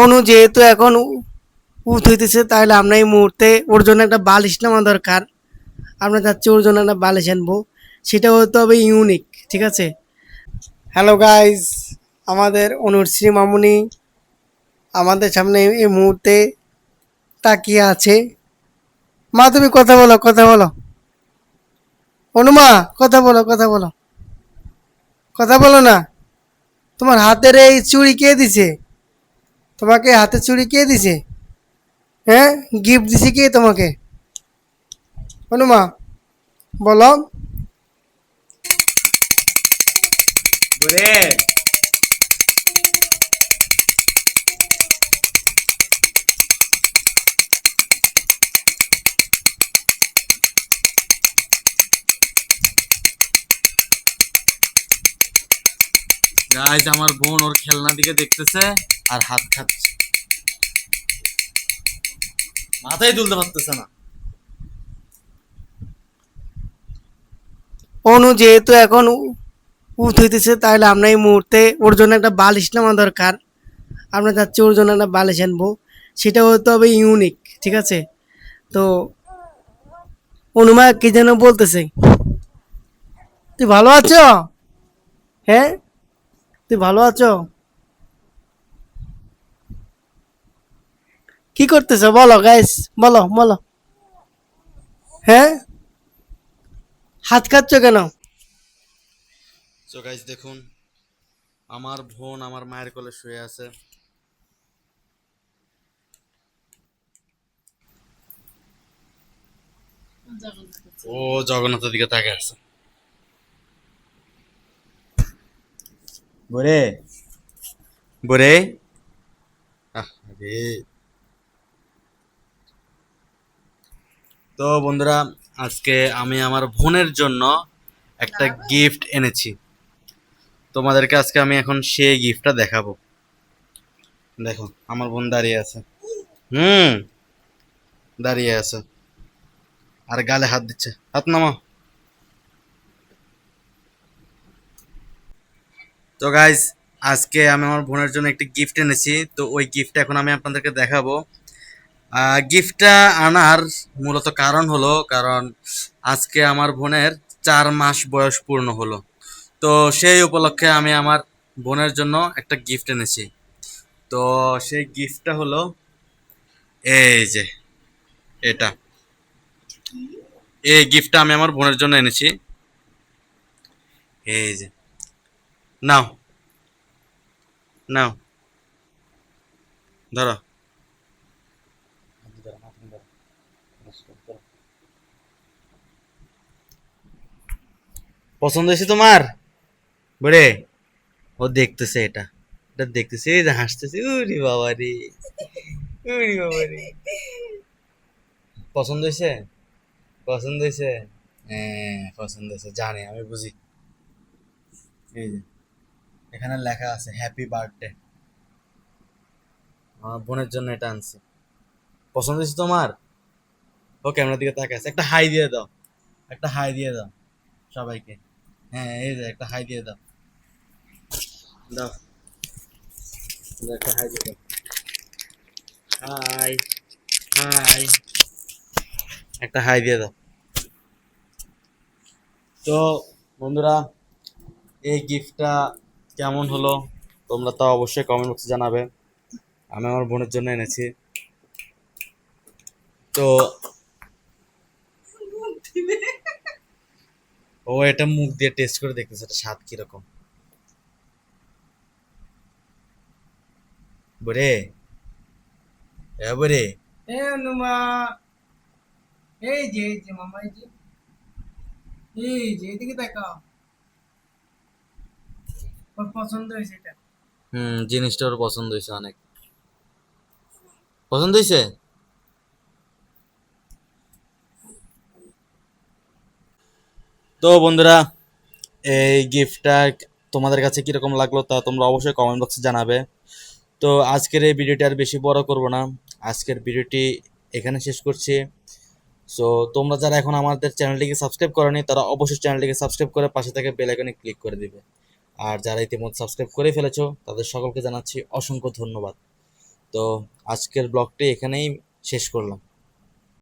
অনু যেহেতু এখন উঠ হইতেছে, তাহলে আমরা এই মুহূর্তে ওর জন্য একটা বালিশ নেওয়া দরকার। আমরা চাচ্ছি ওর জন্য একটা বালিশ আনব। সেটা হতে হবে ইউনিক, ঠিক আছে? হ্যালো গাইজ আমাদের অনুর শ্রী মামুনি আমাদের সামনে এই মুহূর্তে তাকিয়ে আছে। মা, তুমি কথা বলো কথা বলো। অনুমা কথা বলো কথা বলো। কথা বলো না। তোমার হাতের এই চুড়ি কে দিছে? তোমাকে হাতে চুড়ি কে দিছে? হ্যাঁ? গিফট দিছে কে তোমাকে? অনুমা বলো। আমার বোন ওর খেলনা দিকে দেখতেছে। আর হাত খাচ্ছে। মাথায় তুলতে পারতেছে না। অনু যেহেতু এখন উঠ হইতেছে, তাহলে আমরা এই মুহূর্তে ওর জন্য একটা বালিশ নেওয়া দরকার। আমরা চাচ্ছি ওর জন্য একটা বালিশ আনব। সেটা হতে হবে ইউনিক ঠিক আছে? তো অনুমা কি যেন বলতেছে? তুই ভালো আছো? হ্যাঁ? তুই ভালো আছো? কি করতেছো? বলো গাইস বলো বলো। হ্যাঁ? হাত খাচ্ছ কেন? তো গাইজ দেখুন আমার বোন আমার মায়ের কোলে শুয়ে আছে। ও জগন্নাথের দিকে তাকে আছে। বরে। বরে? আরে। তো বন্ধুরা আজকে আমি আমার বোনের জন্য একটা গিফট এনেছি। তোমাদেরকে আজকে আমি এখন সেই গিফটটা দেখাবো। দেখো আমার বোন দাঁড়িয়ে আছে। হুম দাঁড়িয়ে আছে। আর গালে হাত দিচ্ছে। হাত নামা তো গাইজ আজকে আমি আমার বোনের জন্য একটি গিফট এনেছি। তো ওই গিফটটা এখন আমি আপনাদেরকে দেখাবো। গিফটটা আনার মূলত কারণ হলো, কারণ আজকে আমার বোনের চার মাস বয়স পূর্ণ হলো। তো সেই উপলক্ষে আমি আমার বোনের জন্য একটা গিফট এনেছি। তো সেই গিফটটা হলো এই যে, এটা। এই গিফটটা আমি আমার বোনের জন্য এনেছি। এই যে, নাও। নাও। ধরো। পছন্দ হয়েছে তোমার? বরে ও দেখতেছে এটা। এটা দেখতেছে, এই যে হাসতেছে, উরি বাবা রে। উরি বাবা রে। পছন্দ হয়েছে? পছন্দ হয়েছে? হ্যাঁ পছন্দ হয়েছে, জানি, আমি বুঝি। এই যে, এখানে লেখা আছে হ্যাপি বার্থডে আমার বোনের জন্য এটা আনছি। পছন্দ হয়েছে তোমার? ও ক্যামেরার দিকে তাকে আছে। একটা হাই দিয়ে দাও। একটা হাই দিয়ে দাও সবাইকে। হ্যাঁ এই যে একটা হাই দিয়ে দাও। দাও। একটা হাই দিয়ে দাও। হাই হাই একটা হাই দিয়ে দাও। তো বন্ধুরা, এই গিফটটা কেমন হলো? তোমরা তা অবশ্যই কমেন্ট বক্সে জানাবে। আমি আমার বোনের জন্য এনেছি। তো ও এটা মুখ দিয়ে টেস্ট করে দেখতেছে এটা স্বাদ কীরকম। বরে। এ বরে। এ অনুমা এই যে এই যে মামা এই যে। এই যে এদিকে দেখাও ওর পছন্দ হয়েছে এটা। হুম জিনিসটা ওর পছন্দ হয়েছে অনেক। পছন্দ হয়েছে? তো বন্ধুরা, এই গিফটটা তোমাদের কাছে কীরকম লাগল তা তোমরা অবশ্যই কমেন্ট বক্সে জানাবে। তো আজকের এই ভিডিওটি আর বেশি বড় করব না। আজকের ভিডিওটি এখানে শেষ করছি। সো তোমরা যারা এখন আমাদের চ্যানেলটিকে সাবস্ক্রাইব করনি, তারা অবশ্যই চ্যানেলটিকে সাবস্ক্রাইব করে পাশে থেকে বেল আইকনে ক্লিক করে দিবে। আর যারা ইতিমধ্যে সাবস্ক্রাইব করে ফেলেছো, তাদের সকলকে জানাচ্ছি অসংখ্য ধন্যবাদ। তো তো আজকের ব্লগটি এখানেই শেষ করলাম।